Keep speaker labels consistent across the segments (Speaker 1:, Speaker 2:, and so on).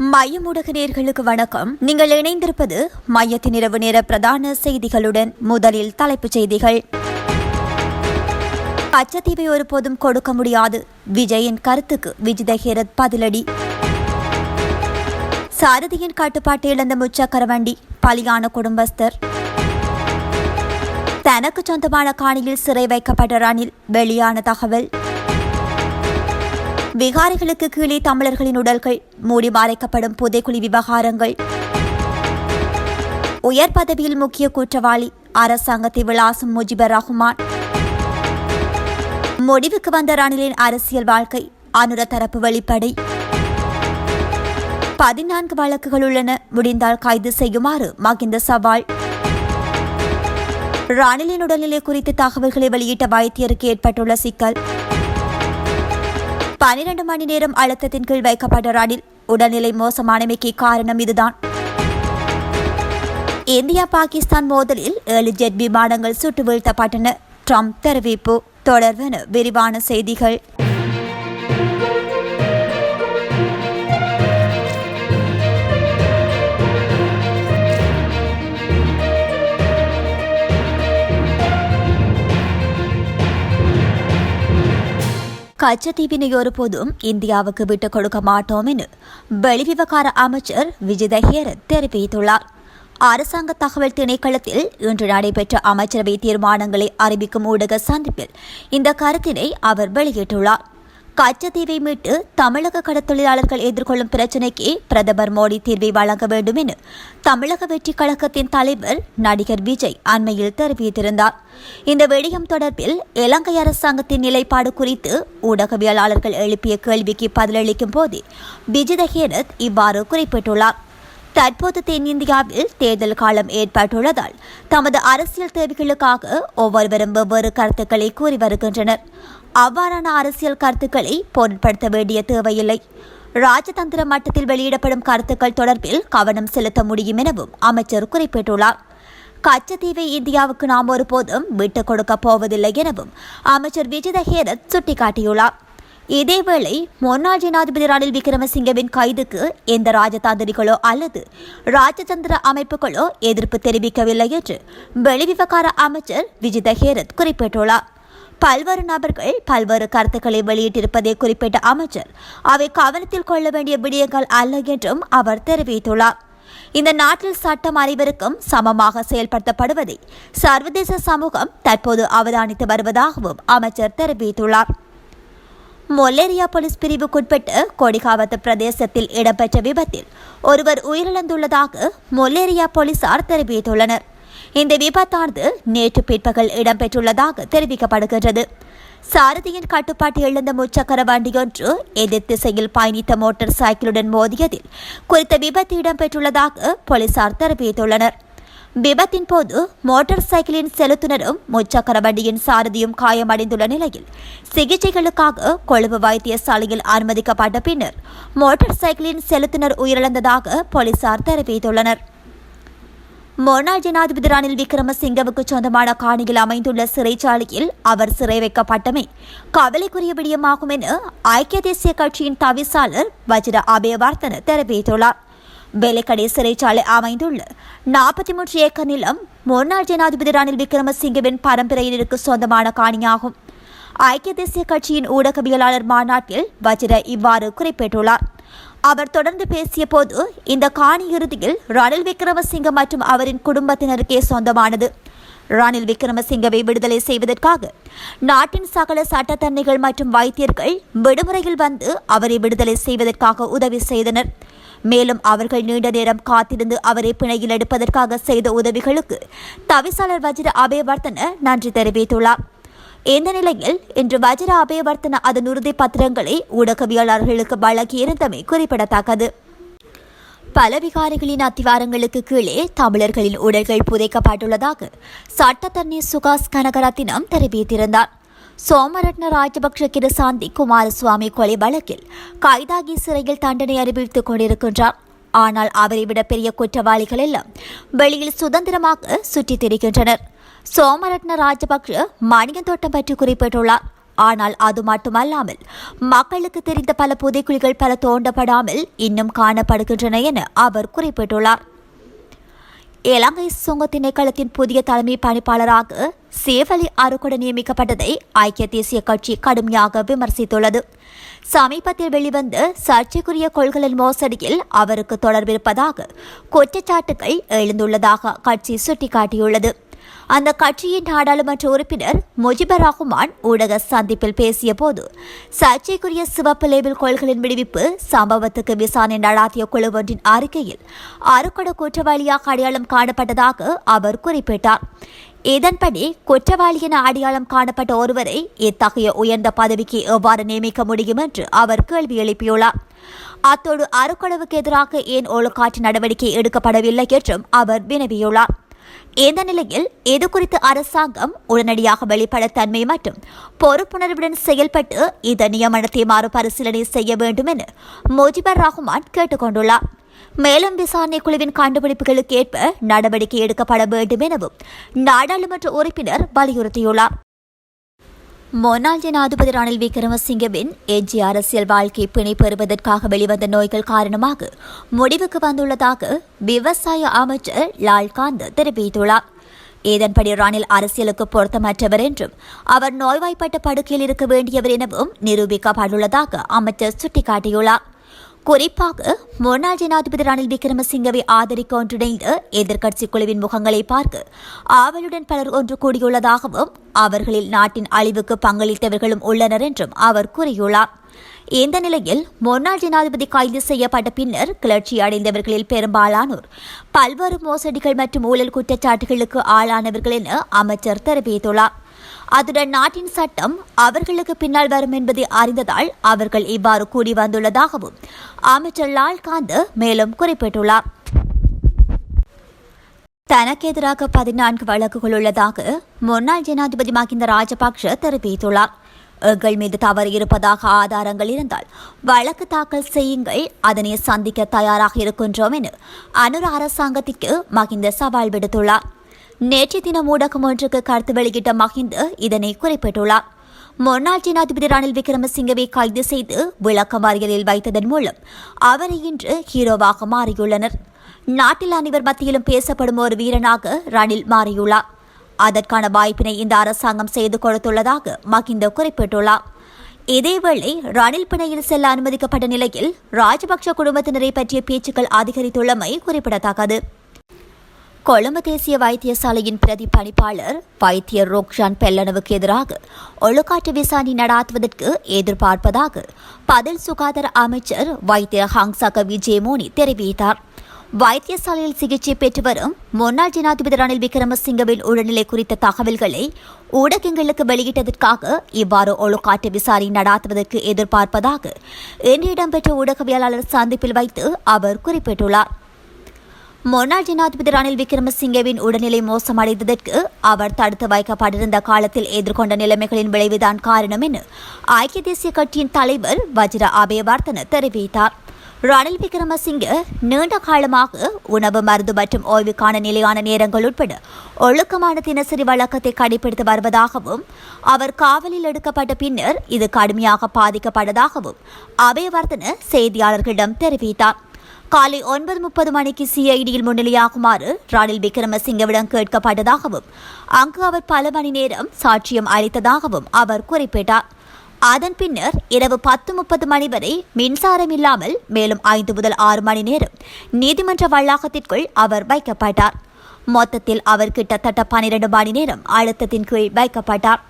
Speaker 1: மையமுடக நேர்களுக்கு வணக்கம். நீங்கள் இணைந்திருப்பது மையத்தின் இரவு நேர பிரதான செய்திகளுடன் முதலில் தலைப்புச் செய்திகள். கச்சத்தீவை ஒருபோதும் கொடுக்க முடியாது. விஜயின் கருத்துக்கு விஜித ஹேரத் பதிலடி. சாரதியின் கட்டுப்பாட்டை இழந்த முச்சக்கர வண்டி பலியான குடும்பஸ்தர். தனக்கு சொந்தமான காணியில் சிறை வைக்கப்பட்ட ரணில் வெளியான தகவல். விகாரிகளுக்கு கீழே தமிழர்களின் உடல்கள். மூடி மறைக்கப்படும் புதைக்குழி விவகாரங்கள். உயர் பதவியில் முக்கிய குற்றவாளி அரசாங்கத்தை விளாசும் முஜிபர் ரஹ்மான். முடிவுக்கு வந்த ரணிலின் அரசியல் வாழ்க்கை அனுர தரப்பு வெளிப்படை. பதினான்கு வழக்குகள் உள்ளன முடிந்தால் கைது செய்யுமாறு மகிந்த சவால். ரணிலின் உடல்நிலை குறித்து தகவல்களை வெளியிட்ட வைத்தியருக்கு ஏற்பட்டுள்ள சிக்கல். பனிரெண்டு மணி நேரம் அழுத்தத்தின் கீழ் வைக்கப்பட்ட ரணில் உடல்நிலை மோசமானமைக்கு காரணம் இதுதான். இந்தியா பாகிஸ்தான் மோதலில் ஏழு ஜெட் விமானங்கள் சுட்டு வீழ்த்தப்பட்டன. ட்ரம்ப் தெரிவிப்பு தொடர்வன விரிவான செய்திகள். கச்சத்தீவினை ஒருபோதும் இந்தியாவுக்கு விட்டுக் கொடுக்க மாட்டோம் என வெளிவிவகார அமைச்சர் விஜித ஹேரத் தெரிவித்துள்ளார். அரசாங்க தகவல் திணைக்களத்தில் இன்று நடைபெற்ற அமைச்சரவை தீர்மானங்களை அறிவிக்கும் ஊடக சந்திப்பில் இந்த கருத்தினை அவர் வெளியிட்டுள்ளார். கச்சத்தீவை மீட்டு தமிழக கடத்தொழிலாளர்கள் எதிர்கொள்ளும் பிரச்சினைக்கு பிரதமர் மோடி தீர்வை வழங்க வேண்டும் என தமிழக வெற்றி கழகத்தின் தலைவர் நடிகர் விஜய் அண்மையில் தெரிவித்திருந்தார். இந்த விடயம் தொடர்பில் இலங்கை அரசாங்கத்தின் நிலைப்பாடு குறித்து ஊடகவியலாளர்கள் எழுப்பிய கேள்விக்கு பதிலளிக்கும் போது விஜித ஹேரத் இவ்வாறு குறிப்பிட்டுள்ளார். தற்போது தென்னிந்தியாவில் தேர்தல் காலம் ஏற்பட்டுள்ளதால் தமது அரசியல் தேவைகளுக்காக ஒவ்வொருவரும் வெவ்வேறு கருத்துக்களை கூறி வருகின்றனர். அவ்வாறான அரசியல் கருத்துக்களை பொருட்படுத்த வேண்டிய தேவையில்லை. ராஜதந்திர மட்டத்தில் வெளியிடப்படும் கருத்துக்கள் தொடர்பில் கவனம் செலுத்த முடியும் எனவும் அமைச்சர் குறிப்பிட்டுள்ளார். கச்சத்தீவை இந்தியாவுக்கு நாம் ஒருபோதும் விட்டுக் கொடுக்கப் போவதில்லை எனவும் அமைச்சர் விஜித ஹேரத் சுட்டிக்காட்டியுள்ளார். இதேவேளை முன்னாள் ஜனாதிபதி ரணில் விக்ரமசிங்கவின் கைதுக்கு எந்த ராஜதாந்திரிகளோ அல்லது ராஜதந்திர அமைப்புகளோ எதிர்ப்பு தெரிவிக்கவில்லை என்று வெளிவிவகார அமைச்சர் விஜித ஹேரத் குறிப்பிட்டுள்ளார். பல்வேறு நபர்கள் பல்வேறு கருத்துக்களை வெளியிட்டிருப்பதை குறிப்பிட்ட அமைச்சர் அவை கவனத்தில் கொள்ள வேண்டிய விடயங்கள் அல்ல என்றும் அவர் தெரிவித்துள்ளார். இந்த நாட்டில் சட்டம் அனைவருக்கும் சமமாக செயல்படுத்தப்படுவதை சர்வதேச சமூகம் தற்போது அவதானித்து வருவதாகவும் அமைச்சர் தெரிவித்துள்ளார். மொலேரியா போலீஸ் பிரிவுக்குட்பட்டு கொடிகாவத்து பிரதேசத்தில் இடம்பெற்ற விபத்தில் ஒருவர் உயிரிழந்துள்ளதாக மொலேரியா போலீசார் தெரிவித்துள்ளனர். இந்த விபத்தானது நேற்று பிற்பகல் இடம்பெற்றுள்ளதாக தெரிவிக்கப்படுகின்றது. சாரதியின் கட்டுப்பாட்டு எழுந்த முச்சக்கர வண்டியொன்று எதிர் திசையில் பயணித்த மோட்டார் சைக்கிளுடன் மோதியதில் குறித்த விபத்து இடம்பெற்றுள்ளதாக போலீசார் தெரிவித்துள்ளனர். விபத்தின் போது மோட்டார் சைக்கிளின் செலுத்துனரும் முச்சக்கர வண்டியின் சாரதியும் காயமடைந்துள்ள நிலையில் சிகிச்சைகளுக்காக கொழும்பு வைத்தியசாலையில் அனுமதிக்கப்பட்ட பின்னர் மோட்டார் சைக்கிளின் செலுத்துனர் உயிரிழந்ததாக போலீசார் தெரிவித்துள்ளனர். முன்னாள் ஜனாதிபதி ரணில் விக்ரமசிங்கவுக்கு சொந்தமான காணியில் அமைந்துள்ள சிறைச்சாலையில் அவர் சிறை வைக்கப்பட்டமை கவலைக்குரிய விடயமாகும் என ஐக்கிய தேசிய கட்சியின் தவிசாளர் வஜ்ர அபயவர்த்தன தெரிவித்துள்ளார். வேலைக்கடை சிறைச்சாலை அமைந்துள்ள நாற்பத்தி மூன்று ஏக்கர் நிலம் முன்னாள் ஜனாதிபதி ரணில் விக்ரமசிங்கவின் பரம்பரையினருக்கு சொந்தமான காணியாகும். ஐக்கிய தேசிய கட்சியின் ஊடகவியலாளர் மாநாட்டில் வஜ்ர இவ்வாறு குறிப்பிட்டுள்ளார். அவர் தொடர்ந்து பேசிய போது இந்த காணி இறுதியில் ரணில் விக்ரமசிங்க மற்றும் அவரின் குடும்பத்தினருக்கே சொந்தமானது. ரணில் விக்ரமசிங்கவை விடுதலை செய்வதற்காக நாட்டின் சகல சட்டத்தன்னைகள் மற்றும் வைத்தியர்கள் விடுமுறையில் வந்து அவரை விடுதலை செய்வதற்காக உதவி செய்தனர். மேலும் அவர்கள் நீண்ட நேரம் காத்திருந்து அவரை பிணையில் எடுப்பதற்காக செய்த உதவிகளுக்கு தவிசாளர் வஜ்ர அபயவர்த்தன நன்றி தெரிவித்துள்ளார். இந்த நிலையில் இன்று வஜ்ர அபயவர்த்தன அதன் உறுதி பத்திரங்களை ஊடகவியலாளர்களுக்கு வழங்கியிருந்தமை குறிப்பிடத்தக்கது. பல விகாரிகளின் அத்திவாரங்களுக்கு கீழே தமிழர்களின் உடல்கள் புதைக்கப்பட்டுள்ளதாக சட்டத்தரணி சுகாஸ் கனகரத்தினம் தெரிவித்திருந்தார். சோமரட்ன ராஜபக்ஷ கிருசாந்தி குமாரசுவாமி கொலை வழக்கில் கைதாகி சிறையில் தண்டனை அறிவித்துக் கொண்டிருக்கின்றார். ஆனால் அவரை விட பெரிய குற்றவாளிகள் எல்லாம் வெளியில் சுதந்திரமாக சுற்றித் திரிகின்றனர். சோமரட்ன ராஜபக்ஷ மணியன் தோட்டம் பற்றி குறிப்பிட்டுள்ளார். ஆனால் அது மட்டுமல்லாமல் மக்களுக்கு தெரிந்த பல புதைக்குழிகள் பல தோண்டப்படாமல் இன்னும் காணப்படுகின்றன என அவர் குறிப்பிட்டுள்ளார். இலங்கை சுங்க திணைக்களத்தின் புதிய தலைமை பணிப்பாளராக சேவலி அருக்குட நியமிக்கப்பட்டதை ஐக்கிய தேசிய கட்சி கடுமையாக விமர்சித்துள்ளது. சமீபத்தில் வெளிவந்த சர்ச்சைக்குரிய கொள்கலன் மோசடியில் அவருக்கு தொடர்பிருப்பதாக குற்றச்சாட்டுகள் எழுந்துள்ளதாக கட்சி சுட்டிக்காட்டியுள்ளது. அந்த கட்சியின் நாடாளுமன்ற உறுப்பினர் முஜிபர் ரஹ்மான் ஊடக சந்திப்பில் பேசிய போது சர்ச்சைக்குரிய சிவப்பு லேபிள் கொள்களின் விடுவிப்பு சம்பவத்துக்கு விசாரணை நடாத்திய குழு ஒன்றின் அறிக்கையில் அறுக்கட குற்றவாளியாக அடையாளம் காணப்பட்டதாக அவர் குறிப்பிட்டார். இதன்படி குற்றவாளி என அடையாளம் காணப்பட்ட ஒருவரை இத்தகைய உயர்ந்த பதவிக்கு எவ்வாறு நியமிக்க முடியும் என்று அவர் கேள்வி எழுப்பியுள்ளார். அத்தோடு அறுக்கடவுக்கு எதிராக ஏன் ஒழுக்காற்று நடவடிக்கை எடுக்கப்படவில்லை என்றும் அவர் வினவியுள்ளார். இந்த நிலையில் இது குறித்து அரசாங்கம் உடனடியாக வெளிப்பட மற்றும் பொறுப்புணர்வுடன் செயல்பட்டு இந்த நியமனத்தை மறுபரிசீலனை செய்ய வேண்டும் என முஜிபர் ரஹ்மான் கேட்டுக்கொண்டுள்ளார். மேலும் விசாரணை குழுவின் கண்டுபிடிப்புகளுக்கு ஏற்ப நடவடிக்கை எடுக்கப்பட வேண்டும் எனவும் நாடாளுமன்ற உறுப்பினர் வலியுறுத்தியுள்ளார். முன்னாள் ஜனாதிபதி ரணில் விக்ரமசிங்கவின் எஜ்ஜி அரசியல் வாழ்க்கை பிணை பெறுவதற்காக வெளிவந்த நோய்கள் காரணமாக முடிவுக்கு வந்துள்ளதாக விவசாய அமைச்சர் லால்காந்த் தெரிவித்துள்ளார். இதன்படி ரணில் அரசியலுக்கு பொருத்தமற்றவர் என்றும் அவர் நோய்வாய்ப்பட்ட படுக்கையில் இருக்க வேண்டியவர் எனவும் நிரூபிக்கப்பட்டுள்ளதாக அமைச்சர் சுட்டிக்காட்டியுள்ளார். குறிப்பாக முன்னாள் ஜனாதிபதி ரணில் விக்ரமசிங்கவை ஆதரிக்க ஒன்றிணைந்து எதிர்க்கட்சி குழுவின் முகங்களை பார்க்க ஆவலுடன் பலர் ஒன்று கூடியுள்ளதாகவும் அவர்களில் நாட்டின் அழிவுக்கு பங்களித்தவர்களும் உள்ளனர் என்றும் அவர் கூறியுள்ளார். இந்த நிலையில் முன்னாள் ஜனாதிபதி கைது செய்யப்பட்ட பின்னர் கிளர்ச்சி அடைந்தவர்களில் பெரும்பாலானோர் பல்வேறு மோசடிகள் மற்றும் ஊழல் குற்றச்சாட்டுகளுக்கு ஆளானவர்கள் என அமைச்சர் தெரிவித்துள்ளார். அதுடன் நாட்டின் சட்டம் அவர்களுக்கு பின்னால் வரும் என்பதை அறிந்ததால் அவர்கள் இவ்வாறு கூடி வந்துள்ளதாகவும் அமைச்சர் லால்காந்த் மேலும் குறிப்பிட்டுள்ளார். தனக்கு எதிராக பதினான்கு வழக்குகள் உள்ளதாக முன்னாள் ஜனாதிபதி மகிந்த ராஜபக்ஷ தெரிவித்துள்ளார். எங்கள் மீது தவறு இருப்பதாக ஆதாரங்கள் இருந்தால் வழக்கு தாக்கல் செய்யுங்கள் அதனை சந்திக்க தயாராக இருக்கின்றோம் என அனுர அரசாங்கத்திற்கு மகிந்த சவால் விடுத்துள்ளார். நேற்று தினம் ஊடகம் ஒன்றுக்கு கருத்து வெளியிட்ட மஹிந்த இதனை குறிப்பிட்டுள்ளார். முன்னாள் ஜனாதிபதி ரணில் விக்ரமசிங்கவை கைது செய்து விளக்கம் அறியலில் வைத்ததன் மூலம் அவரை இன்று ஹீரோவாக மாறியுள்ளனர். நாட்டில் அனைவர் மத்தியிலும் பேசப்படும் ஒரு வீரனாக ரணில் மாறியுள்ளார். அதற்கான வாய்ப்பினை இந்த அரசாங்கம் செய்து கொடுத்துள்ளதாக மகிந்த குறிப்பிட்டுள்ளார். இதேவேளை ரணில் பிணையில் செல்ல அனுமதிக்கப்பட்ட நிலையில் ராஜபக்ஷ குடும்பத்தினரை பற்றிய பேச்சுக்கள் அதிகரித்துள்ளமை குறிப்பிடத்தக்கது. கொழும்பு தேசிய வைத்தியசாலையின் பிரதி பணிப்பாளர் வைத்தியர் ரோக்ஷான் பெல்லனவுக்கு எதிராக ஒழுக்காற்று விசாரணை நடாத்துவதற்கு எதிர்பார்ப்பதாக பதில் சுகாதார அமைச்சர் வைத்தியர் ஹங்சக விஜயமோனி தெரிவித்தார். வைத்தியசாலையில் சிகிச்சை பெற்று வரும் முன்னாள் ஜனாதிபதி ரணில் விக்ரமசிங்கவின் உடல்நிலை குறித்த தகவல்களை ஊடகங்களுக்கு வெளியிட்டதற்காக இவ்வாறு ஒழுக்காட்டு விசாரணை நடாத்துவதற்கு எதிர்பார்ப்பதாக இன்று இடம்பெற்ற ஊடகவியலாளர் சந்திப்பில் வைத்து அவர் குறிப்பிட்டுள்ளார். முன்னாள் ஜனாதிபதி ரணில் விக்ரமசிங்கவின் உடல்நிலை மோசமடைந்ததற்கு அவர் தடுத்து வைக்கப்பட்டிருந்த காலத்தில் எதிர்கொண்ட நிலைமைகளின் விளைவுதான் காரணம் என ஐக்கிய தேசிய கட்சியின் தலைவர் வஜ்ர அபயவர்த்தன தெரிவித்தார். ரணில் விக்ரமசிங்க நீண்ட காலமாக உணவு மருந்து மற்றும் ஓய்வுக்கான நிலையான நேரங்கள் உட்பட ஒழுக்கமான தினசரி வழக்கத்தை கடைபிடித்து வருவதாகவும் அவர் காவலில் எடுக்கப்பட்ட பின்னர் இது கடுமையாக பாதிக்கப்பட்டதாகவும் அபயவர்தன செய்தியாளர்களிடம் தெரிவித்தார். காலை ஒன்பது முப்பது மணிக்கு சிஐடியில் முன்னிலையாகுமாறு ராணில் விக்ரமசிங்கவிடம் கேட்கப்பட்டதாகவும் அங்கு அவர் பல மணி நேரம் சாட்சியம் அளித்ததாகவும் அவர் குறிப்பிட்டார். அதன் பின்னர் இரவு பத்து முப்பது மணி வரை மின்சாரம் இல்லாமல் மேலும் ஐந்து முதல் ஆறு மணி நேரம் நீதிமன்ற வளாகத்திற்குள் அவர் வைக்கப்பட்டார். மொத்தத்தில் அவர் கிட்டத்தட்ட பனிரெண்டு மணி நேரம் அழுத்தத்தின் கீழ் வைக்கப்பட்டார்.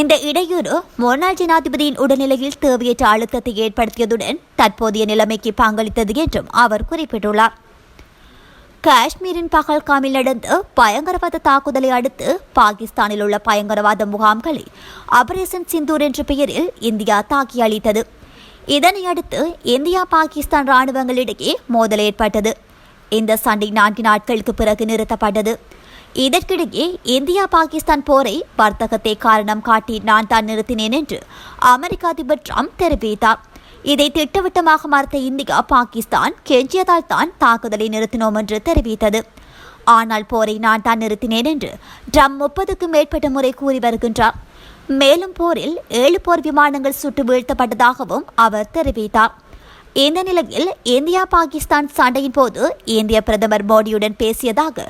Speaker 1: இந்த இடையூறு முன்னாள் ஜனாதிபதியின் உடல்நிலையில் தேவையற்ற அழுத்தத்தை ஏற்படுத்தியதுடன் தற்போதைய நிலைமைக்கு பங்களித்தது என்றும் அவர் குறிப்பிட்டுள்ளார். காஷ்மீரின் பகல்காமில் நடந்த பயங்கரவாத தாக்குதலை அடுத்து பாகிஸ்தானில் உள்ள பயங்கரவாத முகாம்களை ஆபரேஷன் சிந்தூர் என்ற பெயரில் இந்தியா தாக்கி அளித்தது இதனை அடுத்து இந்தியா பாகிஸ்தான் இராணுவங்களிடையே மோதல் ஏற்பட்டது. இந்த சண்டை நான்கு நாட்களுக்கு பிறகு நிறுத்தப்பட்டது. இதற்கிடையே இந்தியா பாகிஸ்தான் போரை வர்த்தகத்தை காரணம் காட்டி நான் தான் நிறுத்தினேன் என்று அமெரிக்க அதிபர் ட்ரம்ப் தெரிவித்தார். இதை திட்டவட்டமாக மறுத்த இந்தியா பாகிஸ்தான் கெஞ்சியதால் தான் தாக்குதலை நிறுத்தினோம் என்று தெரிவித்தது. ஆனால் போரை நான் தான் நிறுத்தினேன் என்று ட்ரம்ப் முப்பதுக்கும் மேற்பட்ட முறை கூறி வருகின்றார். மேலும் போரில் ஏழு போர் விமானங்கள் சுட்டு வீழ்த்தப்பட்டதாகவும் அவர் தெரிவித்தார். இந்த நிலையில் இந்தியா பாகிஸ்தான் சண்டையின் போது இந்திய பிரதமர் மோடியுடன் பேசியதாக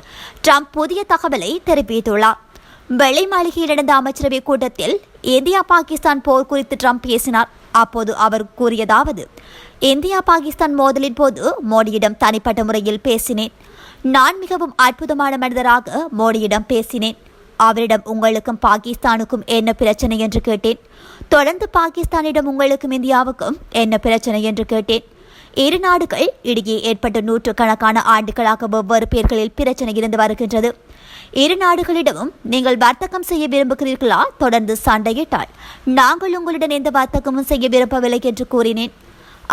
Speaker 1: ட்ரம்ப் புதிய தகவலை தெரிவித்துள்ளார். வெள்ளை மாளிகையில் நடந்த அமைச்சரவை கூட்டத்தில் இந்தியா பாகிஸ்தான் போர் குறித்து ட்ரம்ப் பேசினார். அப்போது அவர் கூறியதாவது இந்தியா பாகிஸ்தான் மோதலின் போது மோடியிடம் தனிப்பட்ட முறையில் பேசினேன். நான் மிகவும் அற்புதமான மனிதராக மோடியிடம் பேசினேன். அவரிடம் உங்களுக்கும் பாகிஸ்தானுக்கும் என்ன பிரச்சனை என்று கேட்டேன். தொடர்ந்து பாகிஸ்தானிடம் உங்களுக்கும் இந்தியாவுக்கும் என்ன பிரச்சனை என்று கேட்டேன். இரு நாடுகள் இடையே ஏற்பட்ட நூற்றுக்கணக்கான ஆண்டுகளாக வெவ்வேறு பேர்களில் பிரச்சனை இருந்து வருகின்றது. இரு நாடுகளிடமும் நீங்கள் வர்த்தகம் செய்ய விரும்புகிறீர்களா? தொடர்ந்து சண்டையிட்டால் நாங்கள் உங்களுடன் எந்த வர்த்தகமும் செய்ய விரும்பவில்லை என்று கூறினேன்.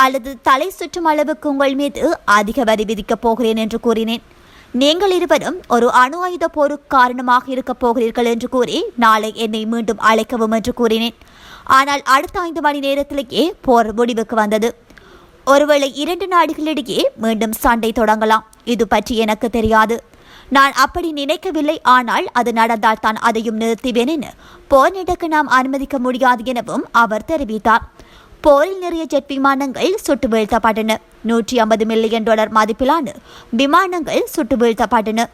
Speaker 1: அல்லது தலை சுற்றும் அளவுக்கு உங்கள் மீது அதிக வரி விதிக்கப் போகிறேன் என்று கூறினேன். நீங்கள் இருவரும் ஒரு அணு ஆயுத போருக்கு காரணமாக இருக்கப் போகிறீர்கள் என்று கூறி நாளை என்னை மீண்டும் அழைக்கவும் என்று கூறினேன். ஆனால் அடுத்த ஐந்து மணி நேரத்திலேயே போர் முடிவுக்கு வந்தது. ஒருவேளை இரண்டு நாடுகளிடையே மீண்டும் சண்டை தொடங்கலாம். இது பற்றி எனக்கு தெரியாது. நான் அப்படி நினைக்கவில்லை. ஆனால் அது நடந்தால் தான் அதையும் நிறுத்துவேன் என போர் நடக்க நாம் அனுமதிக்க முடியாது எனவும் அவர் தெரிவித்தார். போரில் நிறைய ஜெட் விமானங்கள் சுட்டு வீழ்த்தப்பட்டன. நூற்றி ஐம்பது மில்லியன் டாலர் மதிப்பிலான விமானங்கள் சுட்டு வீழ்த்தப்பட்டன.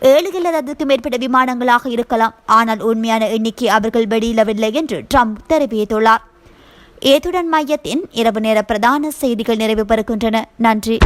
Speaker 1: ஏழு அதற்கு மேற்பட்ட விமானங்களாக இருக்கலாம். ஆனால் உண்மையான எண்ணிக்கை அவர்கள் வெளியிடவில்லை என்று ட்ரம்ப் தெரிவித்துள்ளார். ஏதுடன் மையத்தின் இரவு நேர பிரதான செய்திகள் நிறைவு பெறுகின்றன. நன்றி.